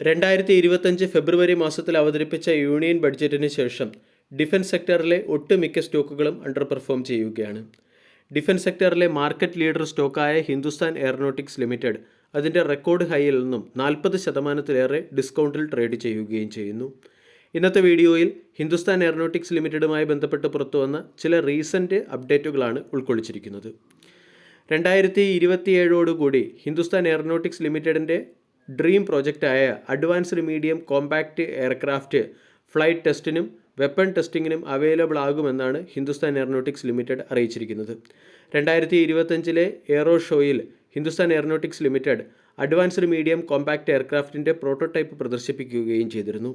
രണ്ടായിരത്തി ഇരുപത്തഞ്ച് ഫെബ്രുവരി മാസത്തിൽ അവതരിപ്പിച്ച യൂണിയൻ ബഡ്ജറ്റിന് ശേഷം ഡിഫൻസ് സെക്ടറിലെ ഒട്ടുമിക്ക സ്റ്റോക്കുകളും അണ്ടർ പെർഫോം ചെയ്യുകയാണ്. ഡിഫൻസ് സെക്ടറിലെ മാർക്കറ്റ് ലീഡർ സ്റ്റോക്കായ ഹിന്ദുസ്ഥാൻ എയറോനോട്ടിക്സ് ലിമിറ്റഡ് അതിന്റെ റെക്കോർഡ് ഹൈയിൽ നിന്നും നാൽപ്പത് ശതമാനത്തിലേറെ ഡിസ്കൗണ്ടിൽ ട്രേഡ് ചെയ്യുകയും ചെയ്യുന്നു. ഇന്നത്തെ വീഡിയോയിൽ ഹിന്ദുസ്ഥാൻ എയറോനോട്ടിക്സ് ലിമിറ്റഡുമായി ബന്ധപ്പെട്ട് പുറത്തുവന്ന ചില റീസെന്റ് അപ്ഡേറ്റുകളാണ് ഉൾക്കൊള്ളിച്ചിരിക്കുന്നത്. രണ്ടായിരത്തി ഇരുപത്തിയേഴോടുകൂടി ഹിന്ദുസ്ഥാൻ എയറോനോട്ടിക്സ് ലിമിറ്റഡിന്റെ dream പ്രോജക്റ്റായ advanced medium compact aircraft flight ടെസ്റ്റിനും weapon ടെസ്റ്റിങ്ങിനും അവൈലബിൾ ആകുമെന്നാണ് ഹിന്ദുസ്ഥാൻ എയറോനോട്ടിക്സ് ലിമിറ്റഡ് അറിയിച്ചിരിക്കുന്നത്. രണ്ടായിരത്തി ഇരുപത്തഞ്ചിലെ എയറോ ഷോയിൽ Hindustan Aeronautics Limited advanced medium compact എയർക്രാഫ്റ്റിന്റെ prototype പ്രദർശിപ്പിക്കുകയും ചെയ്തിരുന്നു.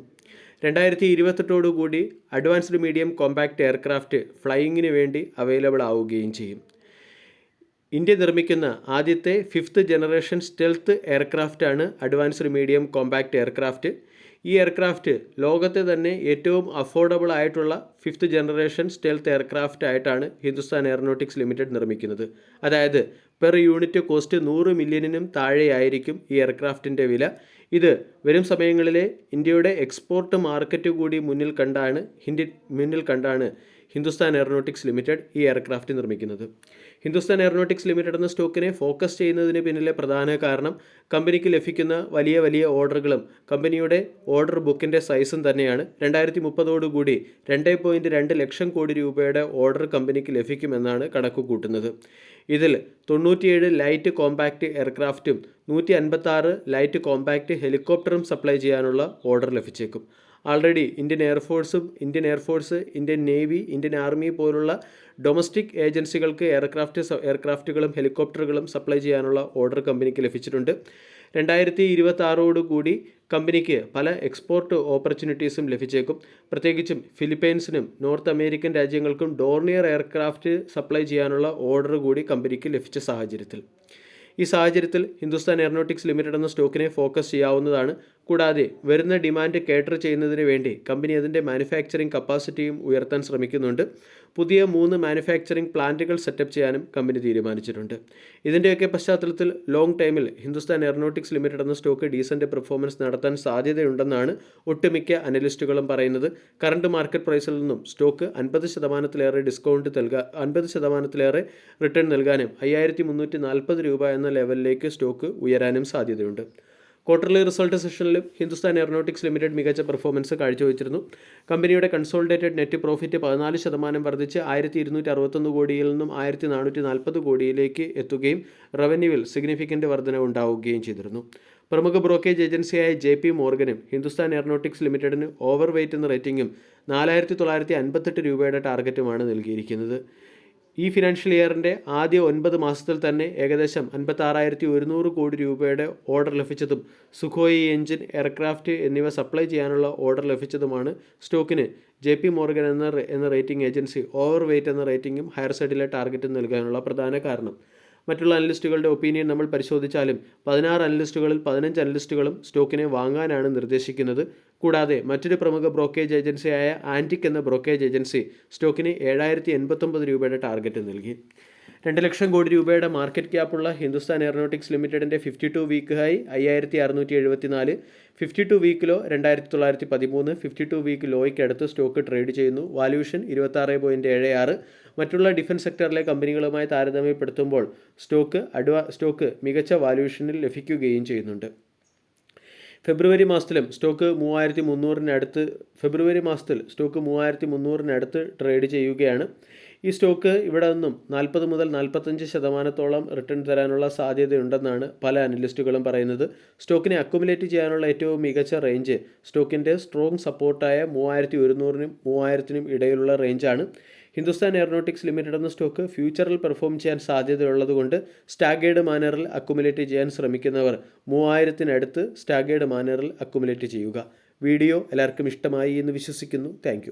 രണ്ടായിരത്തി ഇരുപത്തെട്ടോടുകൂടി അഡ്വാൻസ്ഡ് മീഡിയം കോമ്പാക്റ്റ് എയർക്രാഫ്റ്റ് ഫ്ലൈയിങ്ങിന് വേണ്ടി അവൈലബിൾ ആവുകയും ചെയ്യും. ഇന്ത്യ നിർമ്മിക്കുന്ന ആദ്യത്തെ ഫിഫ്ത്ത് ജനറേഷൻ സ്റ്റെൽത്ത് എയർക്രാഫ്റ്റാണ് അഡ്വാൻസ്ഡ് മീഡിയം കോമ്പാക്റ്റ് എയർക്രാഫ്റ്റ് ഈ എയർക്രാഫ്റ്റ് ലോകത്തെ തന്നെ ഏറ്റവും അഫോർഡബിൾ ആയിട്ടുള്ള ഫിഫ്ത്ത് ജനറേഷൻ സ്റ്റെൽത്ത് എയർക്രാഫ്റ്റ് ആയിട്ടാണ് ഹിന്ദുസ്ഥാൻ എയറോനോട്ടിക്സ് ലിമിറ്റഡ് നിർമ്മിക്കുന്നത്. അതായത് പെർ യൂണിറ്റ് കോസ്റ്റ് നൂറ് മില്യണിനും താഴെയായിരിക്കും ഈ എയർക്രാഫ്റ്റിന്റെ വില. ഇത് വരും സമയങ്ങളിലെ ഇന്ത്യയുടെ എക്സ്പോർട്ട് മാർക്കറ്റ് കൂടി മുന്നിൽ കണ്ടാണ് ഹിന്ദി മുന്നിൽ കണ്ടാണ് ഹിന്ദുസ്ഥാൻ എയറോനോട്ടിക്സ് ലിമിറ്റഡ് ഈ എയർക്രാഫ്റ്റ് നിർമ്മിക്കുന്നത്. ഹിന്ദുസ്ഥാൻ എയറോനോട്ടിക്സ് ലിമിറ്റഡ് എന്ന സ്റ്റോക്കിനെ ഫോക്കസ് ചെയ്യുന്നതിന് പിന്നിലെ പ്രധാന കാരണം കമ്പനിക്ക് ലഭിക്കുന്ന വലിയ വലിയ ഓർഡറുകളും കമ്പനിയുടെ ഓർഡർ ബുക്കിന്റെ സൈസും തന്നെയാണ്. രണ്ടായിരത്തി മുപ്പതോടുകൂടി രണ്ട് പോയിന്റ് രണ്ട് ലക്ഷം കോടി രൂപയുടെ ഓർഡർ കമ്പനിക്ക് ലഭിക്കുമെന്നാണ് കണക്ക് കൂട്ടുന്നത് ഇതിൽ തൊണ്ണൂറ്റിയേഴ് ലൈറ്റ് കോമ്പാക്റ്റ് എയർക്രാഫ്റ്റും നൂറ്റി അൻപത്താറ് ലൈറ്റ് കോമ്പാക്റ്റ് ഹെലികോപ്റ്ററും സപ്ലൈ ചെയ്യാനുള്ള ഓർഡർ ലഭിച്ചേക്കും. Already Indian എയർഫോഴ്സും Indian air force Indian navy Indian army പോലുള്ള ഡൊമസ്റ്റിക് ഏജൻസികൾക്ക് എയർക്രാഫ്റ്റ് എയർക്രാഫ്റ്റുകളും ഹെലികോപ്റ്ററുകളും സപ്ലൈ ചെയ്യാനുള്ള ഓർഡർ കമ്പനിക്ക് ലഭിച്ചിട്ടുണ്ട്. രണ്ടായിരത്തി ഇരുപത്തി കൂടി കമ്പനിക്ക് പല എക്സ്പോർട്ട് ഓപ്പർച്യൂണിറ്റീസും ലഭിച്ചേക്കും. പ്രത്യേകിച്ചും ഫിലിപ്പൈൻസിനും നോർത്ത് അമേരിക്കൻ രാജ്യങ്ങൾക്കും ഡോർണിയർ എയർക്രാഫ്റ്റ് സപ്ലൈ ചെയ്യാനുള്ള ഓർഡർ കൂടി കമ്പനിക്ക് ലഭിച്ച സാഹചര്യത്തിൽ. ഈ സാഹചര്യത്തിൽ ഹിന്ദുസ്ഥാൻ എയറോനോട്ടിക്സ് ലിമിറ്റഡ് എന്ന സ്റ്റോക്കിനെ ഫോക്കസ് ചെയ്യാവുന്നതാണ് കൂടാതെ വരുന്ന ഡിമാൻഡ് കേറ്റർ ചെയ്യുന്നതിന് വേണ്ടി കമ്പനി അതിന്റെ മാനുഫാക്ചറിംഗ് കപ്പാസിറ്റിയും ഉയർത്താൻ ശ്രമിക്കുന്നുണ്ട്. പുതിയ മൂന്ന് മാനുഫാക്ചറിംഗ് പ്ലാന്റുകൾ സെറ്റപ്പ് ചെയ്യാനും കമ്പനി തീരുമാനിച്ചിട്ടുണ്ട്. ഇതിന്റെയൊക്കെ പശ്ചാത്തലത്തിൽ ലോങ് ടൈമിൽ ഹിന്ദുസ്ഥാൻ എയറോനോട്ടിക്സ് ലിമിറ്റഡ് എന്ന സ്റ്റോക്ക് ഡീസന്റ് പെർഫോമൻസ് നടത്താൻ സാധ്യതയുണ്ടെന്നാണ് ഒട്ടുമിക്ക അനലിസ്റ്റുകളും പറയുന്നത്. കറണ്ട് മാർക്കറ്റ് പ്രൈസിൽ നിന്നും സ്റ്റോക്ക് അൻപത് ശതമാനത്തിലേറെ ഡിസ്കൗണ്ട് നൽകാൻ അൻപത് ശതമാനത്തിലേറെ റിട്ടേൺ നൽകാനും അയ്യായിരത്തി മുന്നൂറ്റി നാൽപ്പത് രൂപ എന്ന ലെവലിലേക്ക് സ്റ്റോക്ക് ഉയരാനും സാധ്യതയുണ്ട്. ക്വാർട്ടർലി റിസൾട്ട് സെഷനിലും ഹിന്ദുസ്ഥാൻ എയറോനോട്ടിക്സ് ലിമിറ്റഡ് മികച്ച പെർഫോമൻസ് കാഴ്ചവെച്ചിരുന്നു. കമ്പനിയുടെ കൺസോളിഡേറ്റഡ് നെറ്റ് പ്രോഫിറ്റ് പതിനാല് ശതമാനം വർദ്ധിച്ച് ആയിരത്തി ഇരുന്നൂറ്റി അറുപത്തൊന്ന് കോടിയിൽ നിന്നും ആയിരത്തി നാനൂറ്റി നാൽപ്പത് കോടിയിലേക്ക് എത്തുകയും റവന്യൂവിൽ സിഗ്നിഫിക്കന്റ് വർധന ഉണ്ടാവുകയും ചെയ്തിരുന്നു. പ്രമുഖ ബ്രോക്കേജ് ഏജൻസിയായ ജെ പി മോർഗനും ഹിന്ദുസ്ഥാൻ എയറോനോട്ടിക്സ് ലിമിറ്റഡിന് ഓവർ വെയ്റ്റ് എന്ന റേറ്റിംഗും നാലായിരത്തി തൊള്ളായിരത്തി അൻപത്തെട്ട് രൂപയുടെ ടാർഗറ്റുമാണ് നൽകിയിരിക്കുന്നത്. ഈ ഫിനാൻഷ്യൽ ഇയറിന്റെ ആദ്യ ഒൻപത് മാസത്തിൽ തന്നെ ഏകദേശം അൻപത്താറായിരത്തി ഒരുന്നൂറ് കോടി രൂപയുടെ ഓർഡർ ലഭിച്ചതും സുഖോയി എഞ്ചിൻ എയർക്രാഫ്റ്റ് എന്നിവ സപ്ലൈ ചെയ്യാനുള്ള ഓർഡർ ലഭിച്ചതുമാണ് സ്റ്റോക്കിന് ജെ പി മോർഗൻ എന്ന എന്ന റേറ്റിംഗ് ഏജൻസി ഓവർ വെയ്റ്റ് എന്ന റേറ്റിംഗും ഹയർ സൈഡിലെ ടാർഗറ്റും നൽകാനുള്ള പ്രധാന കാരണം. മറ്റുള്ള അനലിസ്റ്റുകളുടെ ഒപ്പീനിയൻ നമ്മൾ പരിശോധിച്ചാലും പതിനാറ് അനലിസ്റ്റുകളിൽ പതിനഞ്ച് അനലിസ്റ്റുകളും സ്റ്റോക്കിനെ വാങ്ങാനാണ് നിർദ്ദേശിക്കുന്നത്. കൂടാതെ മറ്റൊരു പ്രമുഖ ബ്രോക്കേജ് ഏജൻസിയായ ആന്റിക് എന്ന ബ്രോക്കേജ് ഏജൻസി സ്റ്റോക്കിന് ഏഴായിരത്തി എൺപത്തൊമ്പത് രൂപയുടെ ടാർഗറ്റ് നൽകി. രണ്ട് ലക്ഷം കോടി രൂപയുടെ മാർക്കറ്റ് ക്യാപ്പുള്ള ഹിന്ദുസ്ഥാൻ എയറോനോട്ടിക്സ് ലിമിറ്റഡിന്റെ ഫിഫ്റ്റി ടു വീക്ക് ഹൈ അയ്യായിരത്തി അറുന്നൂറ്റി എഴുപത്തി നാല് ഫിഫ്റ്റി ടു വീക്കിലോ രണ്ടായിരത്തി തൊള്ളായിരത്തി പതിമൂന്ന് ഫിഫ്റ്റി ടു വീക്ക് ലോയ്ക്ക് അടുത്ത് സ്റ്റോക്ക് ട്രേഡ് ചെയ്യുന്നു. വാല്യൂഷൻ ഇരുപത്താറ് പോയിന്റ് ഏഴ് ആറ്. മറ്റുള്ള ഡിഫൻസ് സെക്ടറിലെ കമ്പനികളുമായി താരതമ്യപ്പെടുത്തുമ്പോൾ സ്റ്റോക്ക് അഡ്വാ സ്റ്റോക്ക് മികച്ച വാല്യൂഷനിൽ ലഭിക്കുകയും ചെയ്യുന്നുണ്ട്. ഫെബ്രുവരി മാസത്തിലും സ്റ്റോക്ക് മൂവായിരത്തി മുന്നൂറിനടുത്ത് ഫെബ്രുവരി മാസത്തിൽ സ്റ്റോക്ക് മൂവായിരത്തി മുന്നൂറിനടുത്ത് ട്രേഡ് ചെയ്യുകയാണ്. ഈ സ്റ്റോക്ക് ഇവിടെ നിന്നും നാൽപ്പത് മുതൽ നാൽപ്പത്തഞ്ച് ശതമാനത്തോളം റിട്ടേൺ തരാനുള്ള സാധ്യതയുണ്ടെന്നാണ് പല അനലിസ്റ്റുകളും പറയുന്നത്. സ്റ്റോക്കിനെ അക്കുമുലേറ്റ് ചെയ്യാനുള്ള ഏറ്റവും മികച്ച റേഞ്ച് സ്റ്റോക്കിന്റെ സ്ട്രോങ് സപ്പോർട്ടായ മൂവായിരത്തി ഒരുന്നൂറിനും മൂവായിരത്തിനും ഇടയിലുള്ള റേഞ്ചാണ് ഹിന്ദുസ്ഥാൻ എയറോനോട്ടിക്സ് ലിമിറ്റഡ് എന്ന സ്റ്റോക്ക് ഫ്യൂച്ചറിൽ പെർഫോം ചെയ്യാൻ സാധ്യതയുള്ളതുകൊണ്ട് സ്റ്റാഗേഡ് മാനറിൽ അക്കുമുലേറ്റ് ചെയ്യാൻ ശ്രമിക്കുന്നവർ മൂവായിരത്തിനടുത്ത് സ്റ്റാഗേഡ് മാനറിൽ അക്കുമുലേറ്റ് ചെയ്യുക. വീഡിയോ എല്ലാവർക്കും ഇഷ്ടമായി എന്ന് വിശ്വസിക്കുന്നു. താങ്ക്